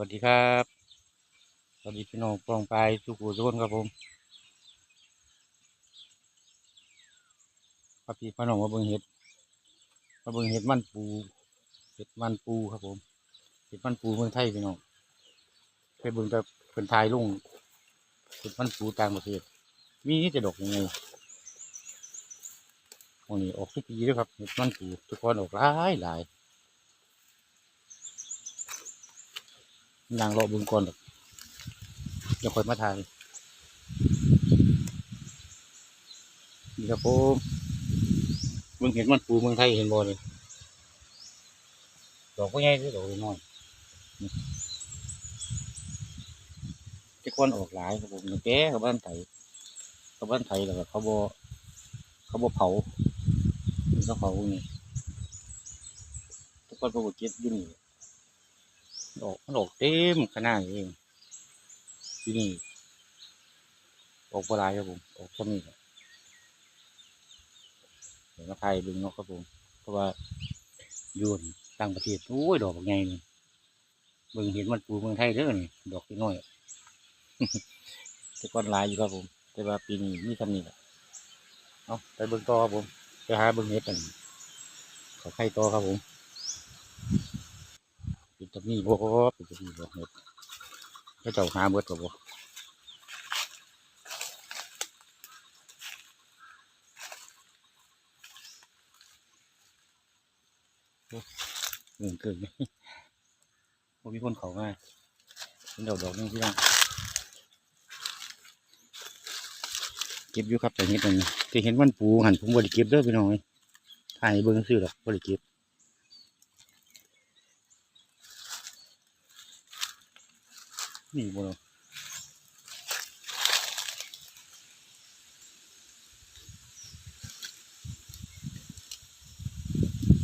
วัสดีครับสวัสดีพี่น้องปองไปสุขุทุกคนครับผมพระพี่พี่น้องมาเบิ่งเห็ดมาเบิ่งเห็ดมันปูเห็ดมันปูครับผมเห็ดมันปูเมืองไทยพี่น้องเคยเบิ่งแต่เป็นไทยลุงเห็ดมันปูต่างประเทศมีนี่จะดอกยังไงวันนี้ออกทุกปีด้วยครับเห็ดมันปูทุกคนออกหลายหลาย นางรอบึงก่อนดอกเดี๋ยวคอยมาทานนี่ครับผมมืองเห็นมันปูเมืองไทยเห็นบ่เลยดอกก็ใหญ่ด้วยดอกน้อยจะก้อนออกหลายครับผมแก่กับบ้านไทยกับบ้านไทยแล้วก็เขาบ่เขาบ่เผาเขาเผานี่ทุกคนพวกเก็บอยู่นี่ ดอกมันดอกเต็มขนาดนี้เองที่นี่ออกปลายครับผมออกซ้ำนี่แหละเดี๋ยวมาไทยเบึงเนาะครับผมเพราะว่าอยูนต่างประเทศโอ้ยดอกบางไงนี่เบิ่งเห็นมันปูเมืองไทยเด้อนี่ดอกน้อยแต่ก้อนลายอยู่ครับผม แต่ว่าปีนี้มีทำนี่แหละเอาไปเบิ่งต่อครับผมไปหาเบิ่งเห็ดกันขาไข่ต่อครับผม เป็นตะมีบ่เป็นตะมีบ่เฮ็ดเขาเจ้าหาเบิดก็บ่โอ้เงินเกินไหมมีคนเขามาเป็นดอกดอกนึงที่นั่งเก็บอยู่ครับแต่เห็ดอันนี้ที่เห็นมันปูหันผมบ่ได้เก็บเด้อพี่น้องเอ้ยถ่ายเบิ่งซื่อดอกบ่ได้เก็บ นี่บ่เนาะ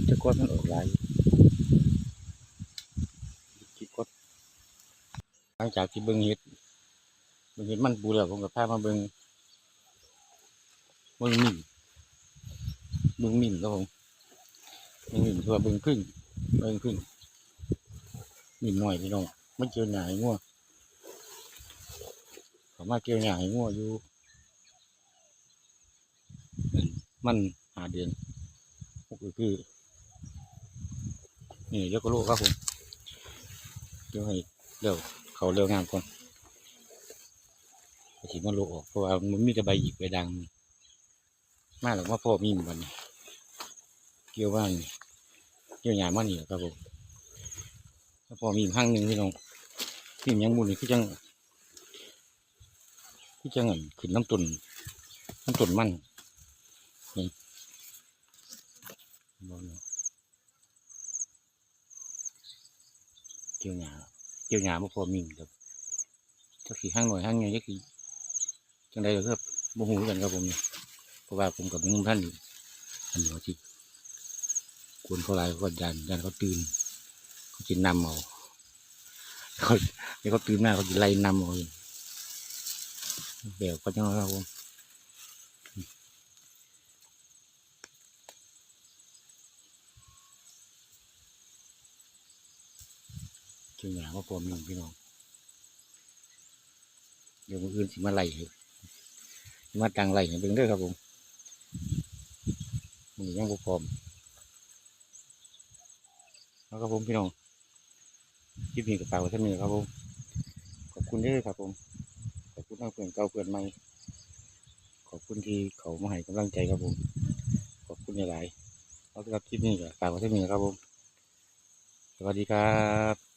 จะกดมันออกหลายจิกดหลังจากที่เบิ่งเห็ดเบิ่งเห็ดมันปูแล้วผมก็พามาเบิ่งเบิ่งมิ่นเบิ่งมิ่นครับผมเบิ่งมิ่นเพื่อเบิ่งพึ่งเบิ่งพึ่งมิ่นหน่อยพี่น้องมันเจอหนาให้งัว เขามาเกี่ยวหญ้าให้งัวอยู่มันหาเดือนพวกคือนี่เดี๋ยวก็ลูกครับผมเดี๋ยวให้เร็วเขาเร็วงามก่อนไปถีมันลูกออกเพราะว่ามันมีแต่ใบหยิกใบดังมาหรือว่าพ่อมีมันเกี่ยวบ้านเกี่ยวหญ้ามันนี่ครับผมพ่อมีอีกข้างหนึ่งที่น้องที่ยังบุญนี่คือจัง ที่จะเงินขึ้นน้ำตุนน้ำตุนมันนี่บอกเลยเกี่ยวหยาเกี่ยวหยาบ่พอมีครับจักขี่ห้างหน่อยห้างใหญ่จักขี่จังใดก็ครับโมโหกันครับผมนี่เพราะว่าผมกับนุ่มท่านอยู่อันนี้เขาที่กวนเขาหลายเขาก็ยันยันเขาตื่นเขาจินนำเอาเขาเขาตื่นมาเขาจะไล่นำเอา เดี๋ยวก็ยังครับผมเจ้าหนาว่าผมหนึ่งพี่น้อง เดี๋ยวมืออื่นสิมาไล่ให้สิมาตังไล่ให้เบิ่งด้อครับผมมือยังบ่พร้อมแล้วครับผมพี่น้องคลิปนี้กับฝากไว้เท่านี้ครับผม ขอบคุณเด้อครับผม คุณทั้งเพื่อนเก่าเพื่อนใหม่ขอบคุณที่เขามาให้กำลังใจครับผมขอบคุณหลายๆเอาสำหรับคลิปนี้ก็ฝากไว้ที่นี้ครับผมสวัสดีครับ